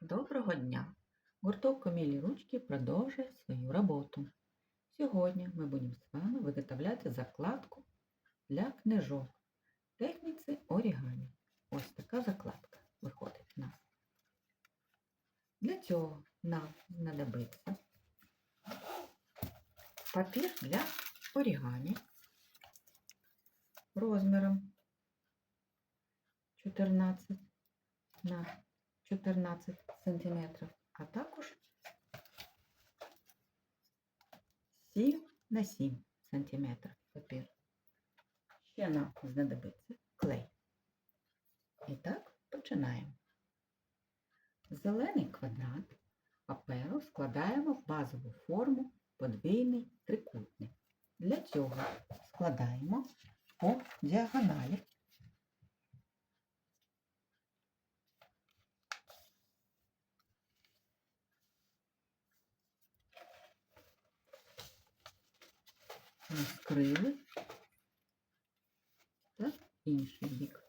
Доброго дня! Гурток Комілі ручки продовжує свою роботу. Сьогодні ми будемо з вами виготовляти закладку для книжок техніці орігамі. Ось така закладка виходить в нас. Для цього нам знадобиться папір для орігамі розміром 14 на 14 сантиметрів, а також 7 на 7 сантиметрів папір. Ще нам знадобиться клей. І так, починаємо. Зелений квадрат паперу складаємо в базову форму подвійний трикутник. Для цього складаємо по діагоналі розкрили та інший бік.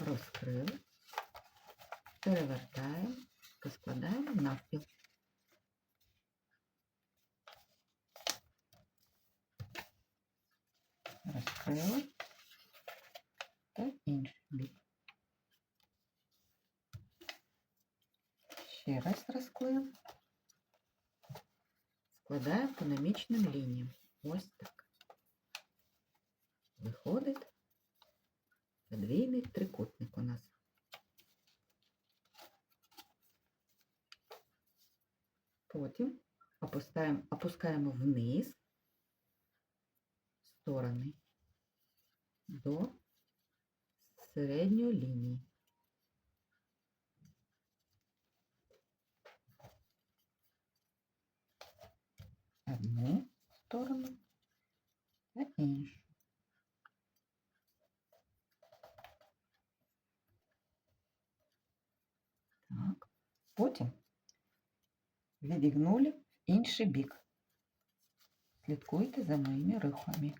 Розкрили, перевертаємо та складаємо навпіл. Розкрили та інший бік. Ще раз розклеїмо складаємо по намічним лініям. Ось так. Виходить подвійний трикутник у нас. Потім опускаємо, опускаємо вниз сторони до середньої лінії. Сторону та іншу. Так. Потім відігнули в інший бік. Слідкуйте за моїми рухами.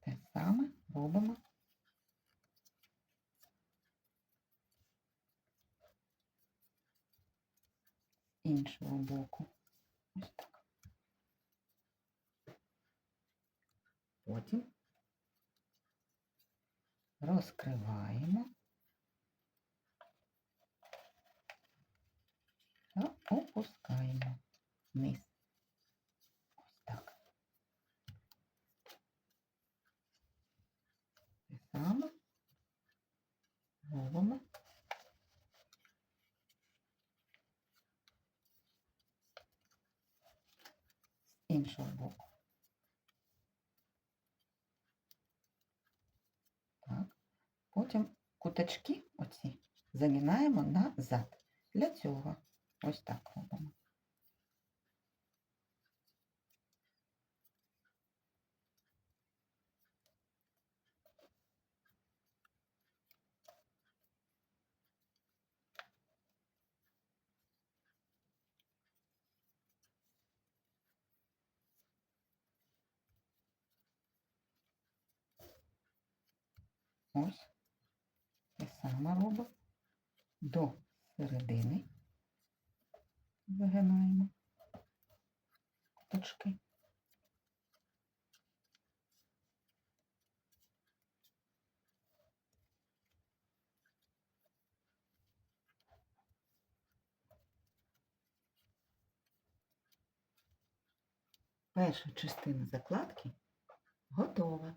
Те саме робимо іншого боку. Ось так. Потім розкриваємо та опускаємо вниз. Ось так. Те саме робимо іншого боку. Так. Потім куточки оці замінаємо назад. Для цього ось так робимо. Ось те саме робимо до середини вигинаємо куточки. Перша частина закладки готова.